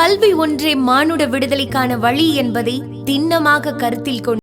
கல்வி ஒன்றே மானுட விடுதலைக்கான வழி என்பதை திண்ணமாக கருத்தில் கொண்டு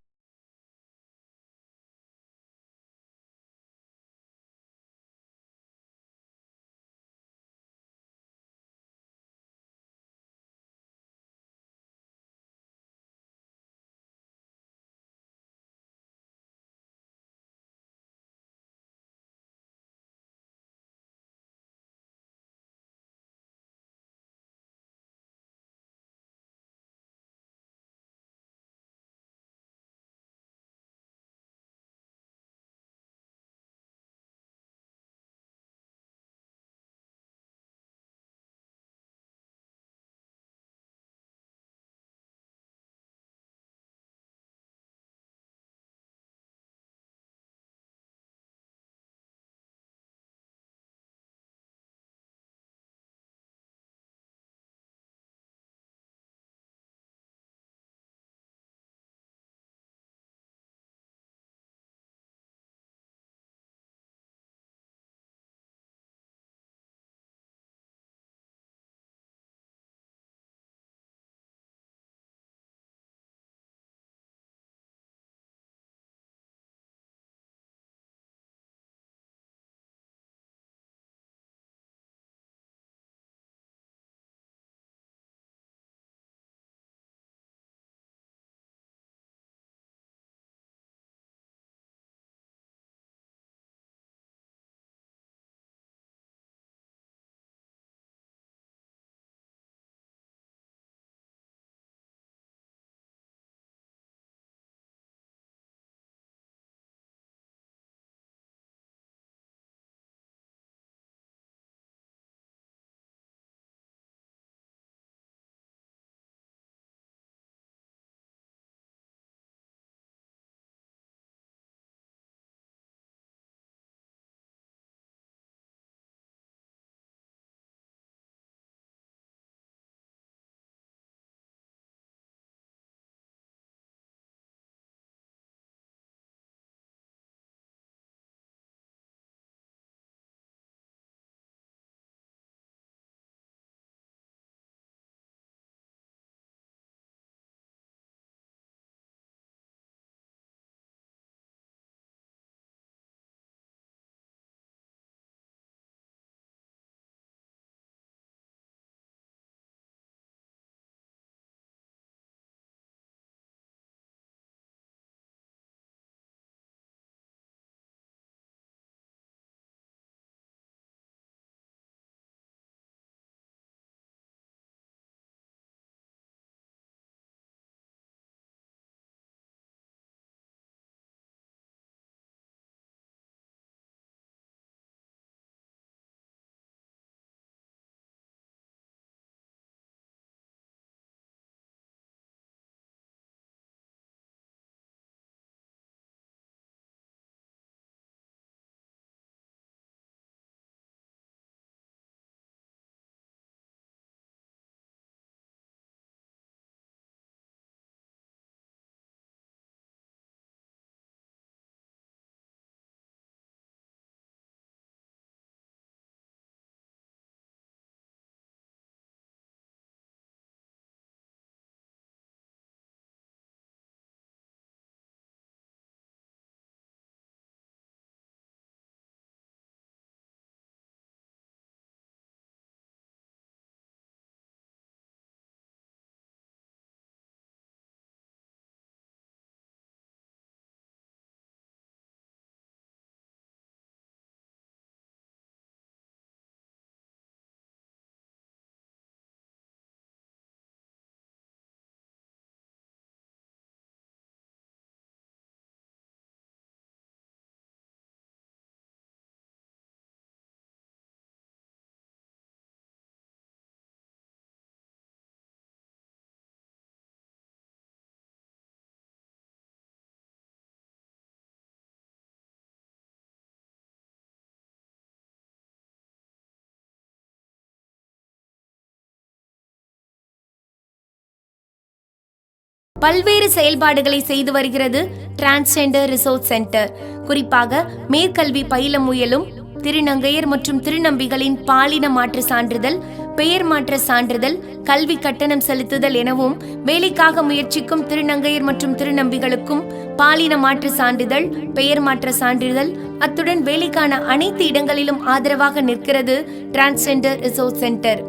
பல்வேறு செயல்பாடுகளை செய்து வருகிறது டிரான்ஸ்ஜெண்டர் ரிசோர்ஸ் சென்டர் குறிப்பாக மேற்கல்வி பயில முயலும் திருநங்கையர் மற்றும் திருநம்பிகளின் பாலின மாற்று சான்றிதழ் பெயர் மாற்ற சான்றிதழ் கல்வி கட்டணம் செலுத்துதல் எனவும் வேலைக்காக முயற்சிக்கும் திருநங்கையர் மற்றும் திருநம்பிகளுக்கும் பாலின மாற்று சான்றிதழ் பெயர் மாற்ற சான்றிதழ் அத்துடன் வேலைக்கான அனைத்து இடங்களிலும் ஆதரவாக நிற்கிறது டிரான்ஸ்ஜெண்டர் ரிசோர்ஸ் சென்டர்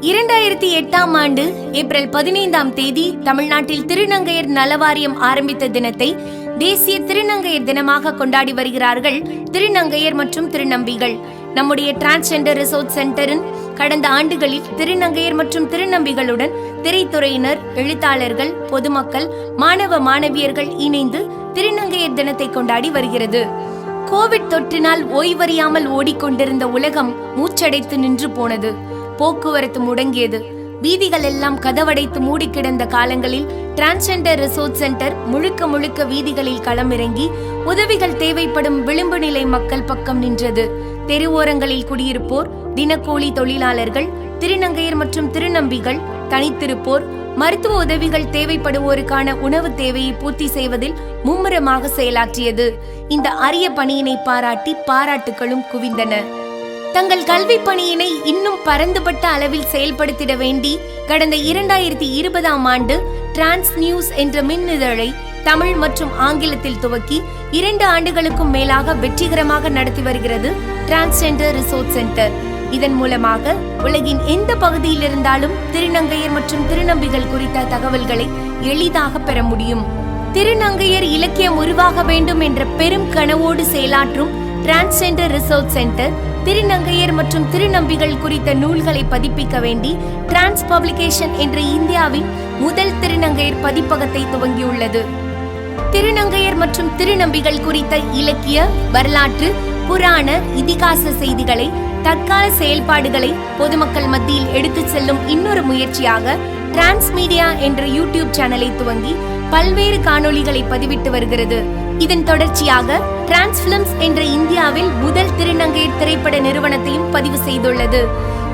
இரண்டாயிரத்தி எட்டாம் ஆண்டு ஏப்ரல் பதினைந்தாம் தேதி தமிழ்நாட்டில் திருநங்கையர் நலவாரியம் ஆரம்பித்த தினத்தை தேசிய திருநங்கையர் தினமாக கொண்டாடி வருகிறார்கள் திருநங்கையர் மற்றும் திருநம்பிகள். நம்முடைய டிரான்ஸ்ஜெண்டர் ரிசோர்ட் சென்டரின் கடந்த ஆண்டுகளில் திருநங்கையர் மற்றும் திருநம்பிகளுடன் திரைத்துறையினர் எழுத்தாளர்கள் பொதுமக்கள் மாணவ மாணவியர்கள் இணைந்து திருநங்கையர் தினத்தை கொண்டாடி வருகிறது. கோவிட் தொற்றினால் ஓய்வறியாமல் ஓடிக்கொண்டிருந்த உலகம் மூச்சடைத்து நின்று போனது. போக்குவரத்து முடங்கியது. வீதிகள் எல்லாம் கதவடைத்து மூடி கிடந்த காலங்களில் டிரான்ஸ்ஜெண்டர் ரிசோர்ட் சென்டர் முழுக்க முழுக்க வீதிகளில் களமிறங்கி உதவிகள் தேவைப்படும் விளிம்பு நிலை மக்கள் பக்கம் நின்றது. தெருவோரங்களில் குடியிருப்போர் தினக்கூலி தொழிலாளர்கள் திருநங்கையர் மற்றும் திருநம்பிகள் தனித்திருப்போர் மருத்துவ உதவிகள் தேவைப்படுவோருக்கான உணவு தேவையை பூர்த்தி செய்வதில் மும்முரமாக செயலாற்றியது. இந்த அரிய பணியினை பாராட்டி பாராட்டுகளும் குவிந்தன. தங்கள் கல்வி பணியினை இன்னும் பரந்துபட்ட அளவில் செயல்படுத்திட வேண்டி கடந்த இரண்டாயிரத்தி இருபதாம் ஆண்டு டிரான்ஸ் நியூஸ் என்ற மின்னிதழை தமிழ் மற்றும் ஆங்கிலத்தில் துவக்கி இரண்டு ஆண்டுகளுக்கும் மேலாக வெற்றிகரமாக நடத்தி வருகிறது டிரான்ஸ்ஜெண்டர் ரிசோர்ட் சென்டர் இதன் மூலமாக உலகின் எந்த பகுதியில் இருந்தாலும் திருநங்கையர் மற்றும் திருநம்பிகள் குறித்த தகவல்களை எளிதாக பெற முடியும். திருநங்கையர் இலக்கியம் உருவாக வேண்டும் என்ற பெரும் கனவோடு செயலாற்றும் டிரான்ஸ்ஜெண்டர் ரிசோர்ட் சென்டர் திருநங்கையர் மற்றும் திருநம்பிகள் குறித்த நூல்களை பதிப்பிக்க வேண்டி டிரான்ஸ் பப்ளிகேஷன் என்ற இந்தியாவின் முதல் திருநங்கையர் பதிப்பகத்தை துவங்கியுள்ளது. திருநங்கையர் மற்றும் திருநம்பிகள் குறித்த இலக்கிய வரலாற்று புராண இதிகாச செய்திகளை தற்கால செயல்பாடுகளை பொதுமக்கள் மத்தியில் எடுத்துச் செல்லும் இன்னொரு முயற்சியாக டிரான்ஸ்மீடியா என்ற யூடியூப் சேனலை துவங்கி பல்வேறு காணொளிகளை பதிவிட்டு வருகிறது. இதன் தொடர்ச்சியாக டிரான்ஸ்பிலிம்ஸ் என்ற இந்தியாவில் முதல் திருநங்கையர் திரைப்பட நிறுவனத்தையும் பதிவு செய்துள்ளது.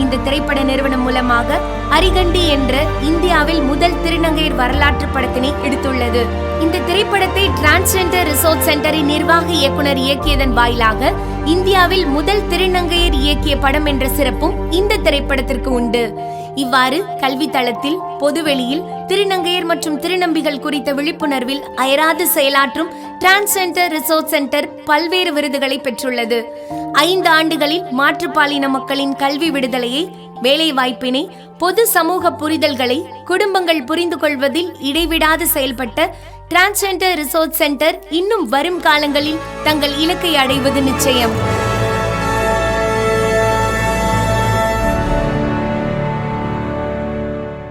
இந்த திரைப்பட நிறுவனம் மூலமாக அரிகண்டி என்ற இந்தியாவில் முதல் திருநங்கையர் வரலாற்று படத்தினை எடுத்துள்ளது. இந்த திரைப்படத்தை டிரான்ஸ்ஜெண்டர் ரிசோர்ட் சென்டரின் நிர்வாக இயக்குனர் இயக்கியதன் வாயிலாக இந்தியாவில் முதல் திருநங்கையர் இயக்கிய படம் என்ற சிறப்பும் இந்த திரைப்படத்திற்கு உண்டு. இவ்வாறு கல்வி தளத்தில் பொதுவெளியில் திருநங்கையர் மற்றும் திருநம்பிகள் குறித்த விழிப்புணர்வில் அயராது செயலாற்றும் டிரான்ஸ்ஜெண்டர் ரிசோர்ட் சென்டர் பல்வேறு விருதுகளை பெற்றுள்ளது. ஐந்து ஆண்டுகளில் மாற்றுப்பாலின மக்களின் கல்வி விடுதலையை வேலைவாய்ப்பினை பொது சமூக புரிதல்களை குடும்பங்கள் புரிந்து கொள்வதில் இடைவிடாது செயல்பட்ட டிரான்ஸ்ஜெண்டர் ரிசோர்ட் சென்டர் இன்னும் வரும் காலங்களில் தங்கள் இலக்கை அடைவது நிச்சயம்.